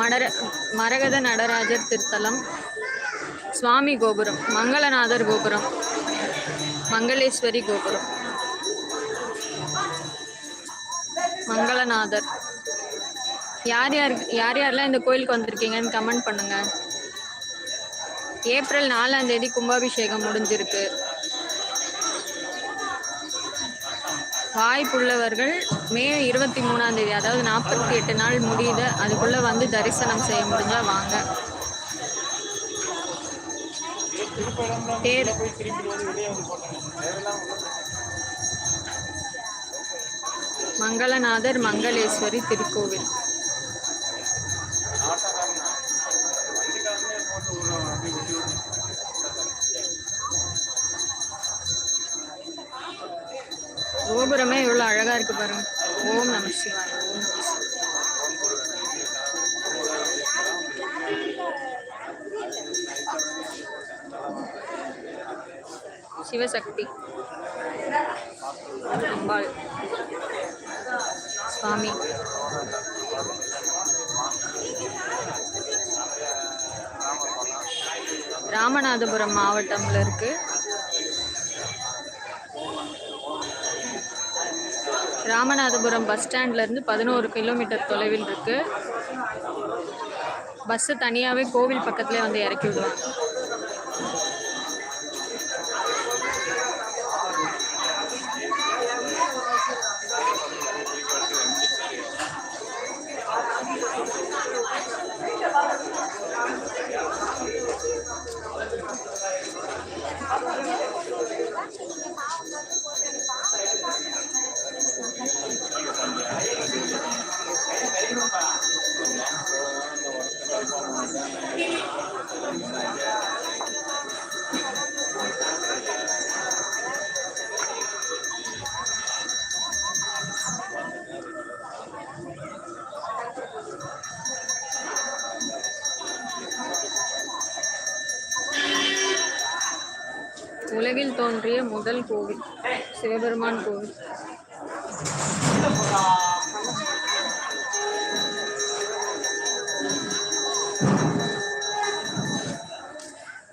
மடர மரகத நடராஜர் திருத்தலம் சுவாமி கோபுரம் மங்களநாதர் கோபுரம் மங்களேஸ்வரி கோபுரம் மங்களநாதர். யார் யார் யார் யாரெல்லாம் இந்த கோயிலுக்கு வந்திருக்கீங்கன்னு கமெண்ட் பண்ணுங்க. ஏப்ரல் நாலாம் தேதி கும்பாபிஷேகம் முடிஞ்சிருக்கு. வாய்ப்புள்ளவர்கள் மே இருபத்தி மூணாம் தேதி அதாவது நாற்பத்தி எட்டு நாள் முடியுது. அதுக்குள்ள வந்து தரிசனம் செய்ய முடிஞ்சா வாங்க. தேர் மங்களநாதர் மங்களேஸ்வரி திருக்கோவில். கோபுரமே எவ்வளோ அழகா இருக்கு பாருங்க. ஓம் நம சிவாய் ஓம் நம சிவசக்தி. அம்பாள். சுவாமி. ராமநாதபுரம் மாவட்டம்ல இருக்கு. ராமநாதபுரம் பஸ் ஸ்டாண்ட்ல இருந்து பதினோரு கிலோமீட்டர் தொலைவில் இருக்கு. பஸ்ஸு தனியாகவே கோவில் பக்கத்துலேயே வந்து இறக்கி விடுவாங்க உலகில் தோன்றிய முதல் கோவில் சிவபெருமான் கோவில்.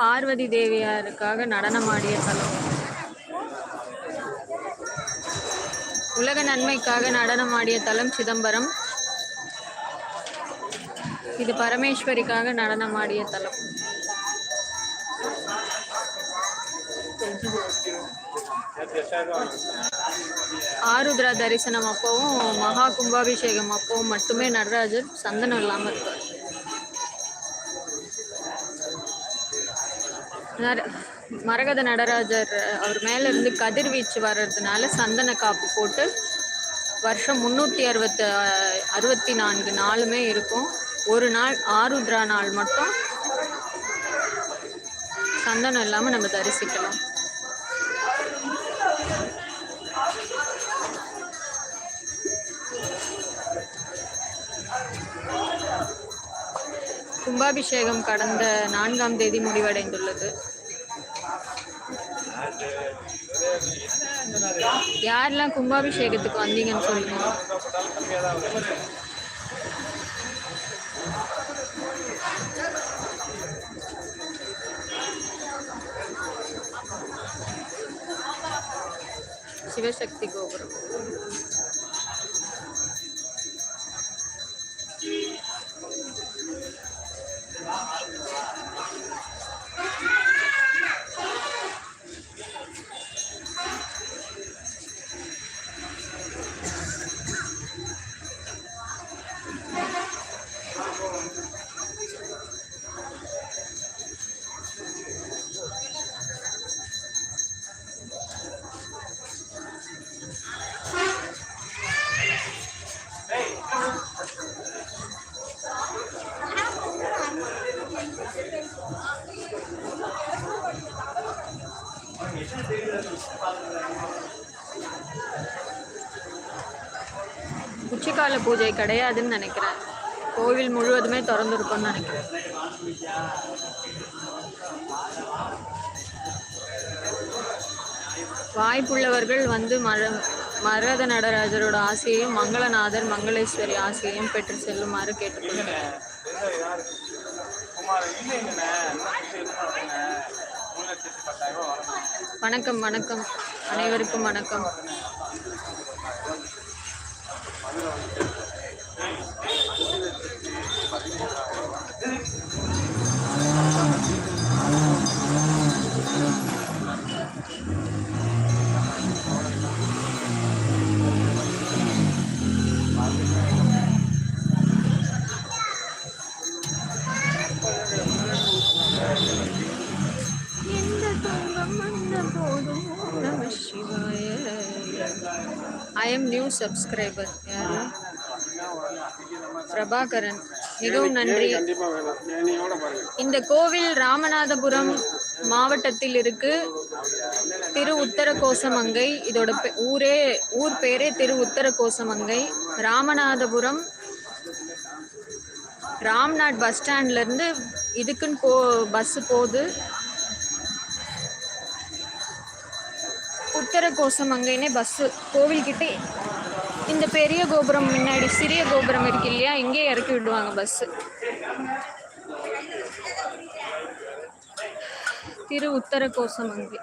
பார்வதி தேவியாருக்காக நடனமாடிய தலம் உலக நன்மைக்காக நடனமாடிய தலம் சிதம்பரம். இது பரமேஸ்வரிக்காக நடனமாடிய தலம். ஆருத்ரா தரிசனம் அப்போவும் மகா கும்பாபிஷேகம் அப்போவும் மட்டுமே நடராஜர் சந்தனம் இல்லாமல் இருப்பார் மரகத நடராஜர் அவர் மேல இருந்து கதிர்வீச்சு வர்றதுனால சந்தன காப்பு போட்டு வருஷம் முந்நூற்றி அறுபத்து அறுபத்தி நான்கு நாளுமே இருக்கும். ஒரு நாள் ஆருத்ரா நாள் மட்டும் சந்தனம் இல்லாமல் நம்ம தரிசிக்கலாம். கும்பாபிஷேகம் கடந்த நான்காம் தேதி முடிவடைந்துள்ளது. யாரெல்லாம் கும்பாபிஷேகத்துக்கு வந்தீங்கன்னு சொல்லுங்க. சிவசக்தி கோபுரம். உச்சிக்கால பூஜை கிடையாதுன்னு நினைக்கிறேன். கோவில் முழுவதுமே திறந்துருக்கும்னு நினைக்கிறேன். வாய்ப்புள்ளவர்கள் வந்து மழ மரகத நடராஜரோட ஆசையையும் மங்களநாதர் மங்களேஸ்வரி ஆசையையும் பெற்று செல்லுமாறு கேட்டுக்கொள்கிறேன். வணக்கம் வணக்கம். அனைவருக்கும் வணக்கம். எந்த நியூ சப்ஸ்கிரைபர் யாரு பிரபாகரன் மிகவும் நன்றி. இந்த கோவில் ராமநாதபுரம் மாவட்டத்தில் இருக்கு. திரு உத்தர கோசமங்கை இதோட ஊரே ஊர் பேரே திரு உத்தர கோசமங்கை ராமநாதபுரம் ராம்நாட் பஸ் ஸ்டாண்ட்ல இருந்து இதுக்குன்னு போ பஸ் போகுது. உத்தர கோசமங்கைனே பஸ்ஸு கோவில்கிட்டே இந்த பெரிய கோபுரம் முன்னாடி சிறிய கோபுரம் இருக்கு இல்லையா? இங்கே இறக்கி விடுவாங்க பஸ்ஸு திரு உத்தர கோசம் அங்கே.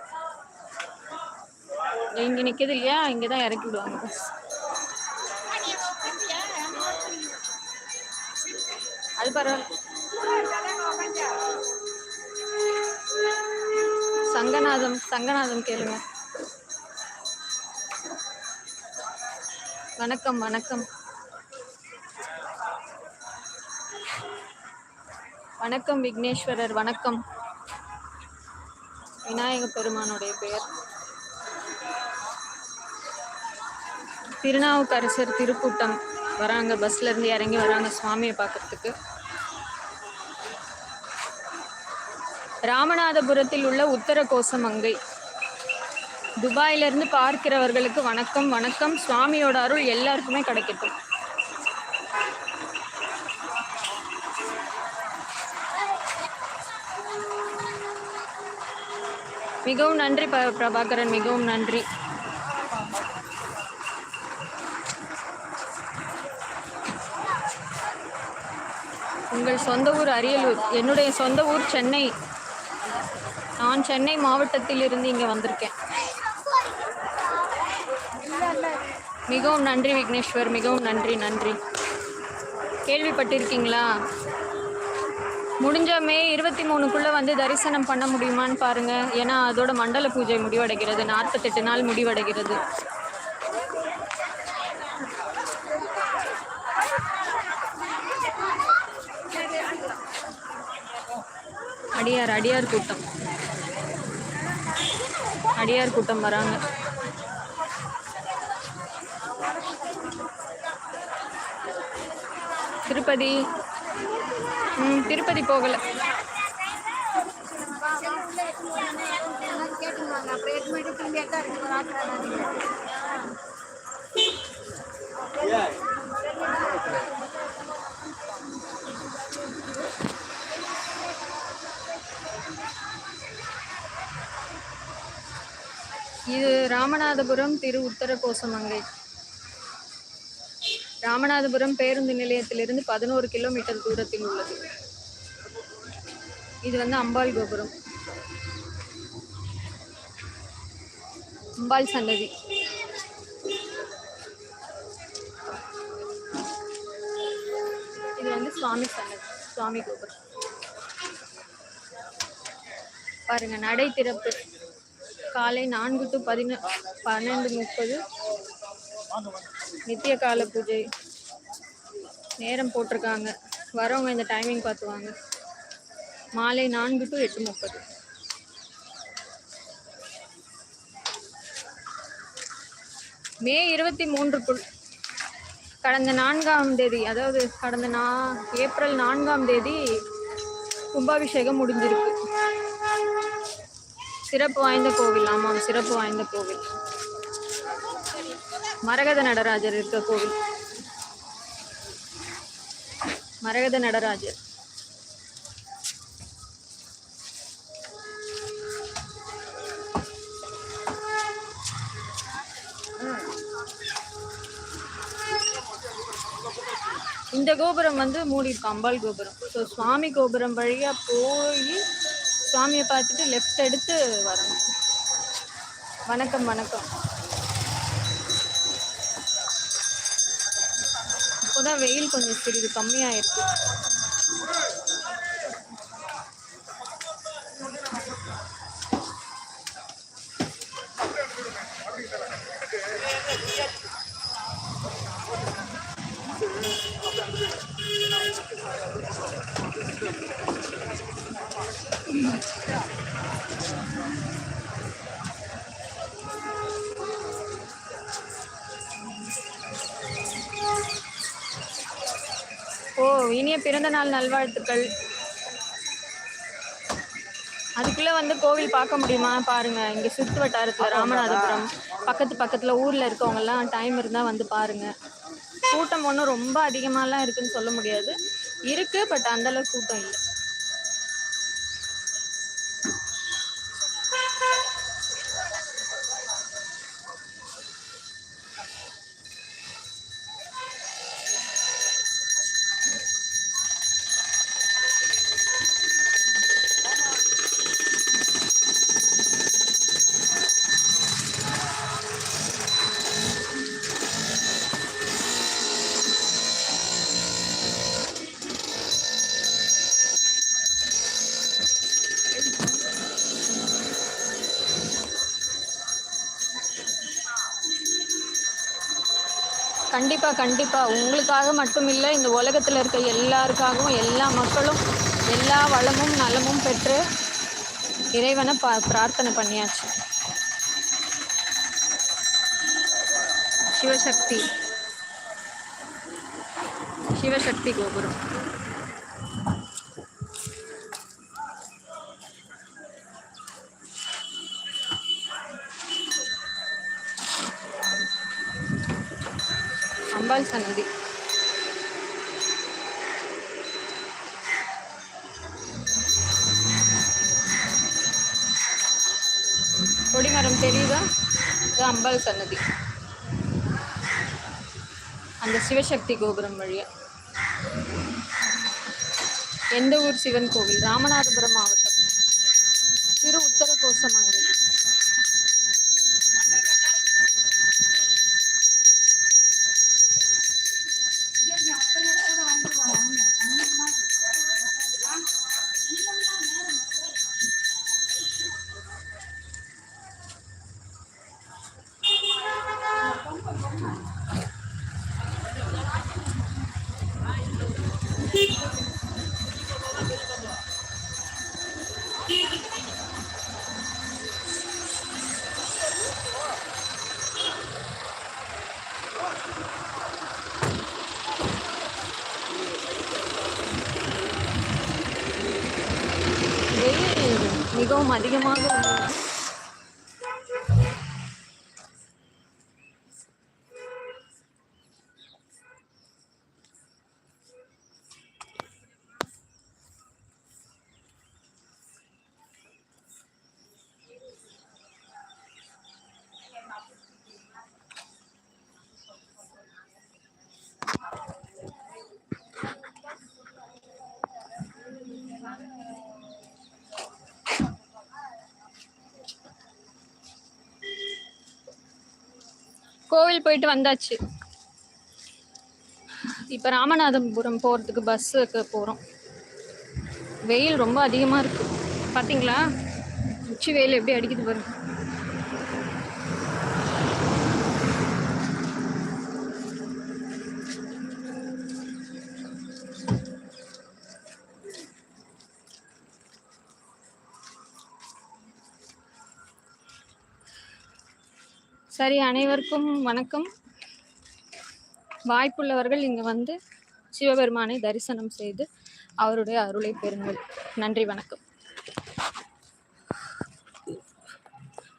இங்க நிற்கிது இல்லையா? இங்கே தான் இறக்கி விடுவாங்க பஸ் அது பரவாயில்ல. சங்கநாதம் சங்கநாதம் கேளுங்க. வணக்கம் வணக்கம். வணக்கம் விக்னேஸ்வரர் வணக்கம். விநாயக பெருமானுடைய பெயர். திருநாவுக்கரசர் திருக்கூட்டம் வராங்க பஸ்ல இருந்து இறங்கி வராங்க சுவாமியை பார்க்கறதுக்கு. ராமநாதபுரத்தில் உள்ள உத்தர கோசமங்கை துபாயிலிருந்து பார்க்கிறவர்களுக்கு வணக்கம் வணக்கம். சுவாமியோட அருள் எல்லாருக்குமே கிடைக்கட்டும். மிகவும் நன்றி ப- பிரபாகரன். மிகவும் நன்றி. உங்கள் சொந்த ஊர் அரியலூர். என்னுடைய சொந்த ஊர் சென்னை. நான் சென்னை மாவட்டத்தில் இருந்து இங்கே வந்திருக்கேன். மிகவும் நன்றி விக்னேஸ்வர் மிகவும் நன்றி நன்றி. கேள்விப்பட்டிருக்கீங்களா? முடிஞ்ச மே இருபத்தி மூணுக்குள்ளே வந்து தரிசனம் பண்ண முடியுமான்னு பாருங்கள் ஏன்னா அதோட மண்டல பூஜை முடிவடைகிறது. நாற்பத்தெட்டு நாள் முடிவடைகிறது. அடியார் அடியார் கூட்டம். அடியார் கூட்டம் வராங்க. திருப்பதி. ம் திருப்பதி போகல. இது ராமநாதபுரம் திரு உத்தர கோசமங்கை ராமநாதபுரம் பேருந்து நிலையத்திலிருந்து பதினோரு கிலோமீட்டர் தூரத்தில் உள்ளது. இது வந்து அம்பாள் கோபுரம். அம்பாள் சன்னதி. இது வந்து சுவாமி சன்னதி சுவாமி கோபுரம். பாருங்க நடை திறப்பு. காலை நான்கு டு பதின பன்னெண்டு முப்பது நித்திய கால பூஜை. நேரம் போட்டிருக்காங்க. வரவங்க இந்த டைமிங் பார்த்து வாங்க. மாலை நான்கு டு எட்டு முப்பது. மே இருபத்தி மூன்றுக்குள் கடந்த நான்காம் தேதி அதாவது கடந்த நா ஏப்ரல் நான்காம் தேதி கும்பாபிஷேகம் முடிஞ்சிருக்கு. சிறப்பு வாய்ந்த கோவில். ஆமாம் சிறப்பு வாய்ந்த கோவில். மரகத நடராஜர் இருக்க கோவில். மரகத நடராஜர். இந்த கோபுரம் வந்து மூடி இருக்கும் கோபுரம். ஸோ சுவாமி கோபுரம் வழியாக போய் சுவாமியை பார்த்துட்டு லெஃப்ட் எடுத்து வரணும். வணக்கம் வணக்கம். இப்போதான் வெயில் கொஞ்சம் சிறிது கம்மியாயிருக்கு. பிறந்த நாள் நல்வாழ்த்துக்கள். அதுக்குள்ள வந்து கோவில் பார்க்க முடியுமா? பாருங்க. இங்க சுற்று வட்டாரத்துல ராமநாதபுரம். பக்கத்து பக்கத்துல ஊர்ல இருக்கவங்க எல்லாம் டைம் இருந்தா வந்து பாருங்க. கூட்டம் ஒன்றும் ரொம்ப அதிகமாலாம் இருக்குன்னு சொல்ல முடியாது. இருக்கு பட் அந்த அளவுக்கு கூட்டம் இல்லை. கண்டிப்பாக கண்டிப்பாக உங்களுக்காக மட்டும் இல்லை இந்த உலகத்தில் இருக்க எல்லாருக்காகவும் எல்லா மக்களும் எல்லா வளமும் நலமும் பெற்று இறைவனை பா பிரார்த்தனை பண்ணியாச்சு. சிவசக்தி. சிவசக்தி கோபுரம். அம்பாள் சன்னதி. கொடிமரம் தெரியுதா? இது அம்பாள் சன்னதி. அந்த சிவசக்தி கோபுரம் வழியாக எந்த ஊர் சிவன் கோவில்? ராமநாதபுரம் மாவட்டம். திரு உத்தர கோசமங்கை வெயில் மிகவும் அதிகமாக கோவில் போயிட்டு வந்தாச்சு. இப்போ ராமநாதபுரம் போகிறதுக்கு பஸ்ஸுக்கு போகிறோம் வெயில் ரொம்ப அதிகமாக இருக்குது பார்த்தீங்களா உச்சி வெயில் எப்படி அடிக்குது பாருங்க. சரி அனைவருக்கும் வணக்கம். வாய்ப்புள்ளவர்கள் இங்கே வந்து சிவபெருமானை தரிசனம் செய்து அவருடைய அருளை பெறுங்கள். நன்றி வணக்கம்.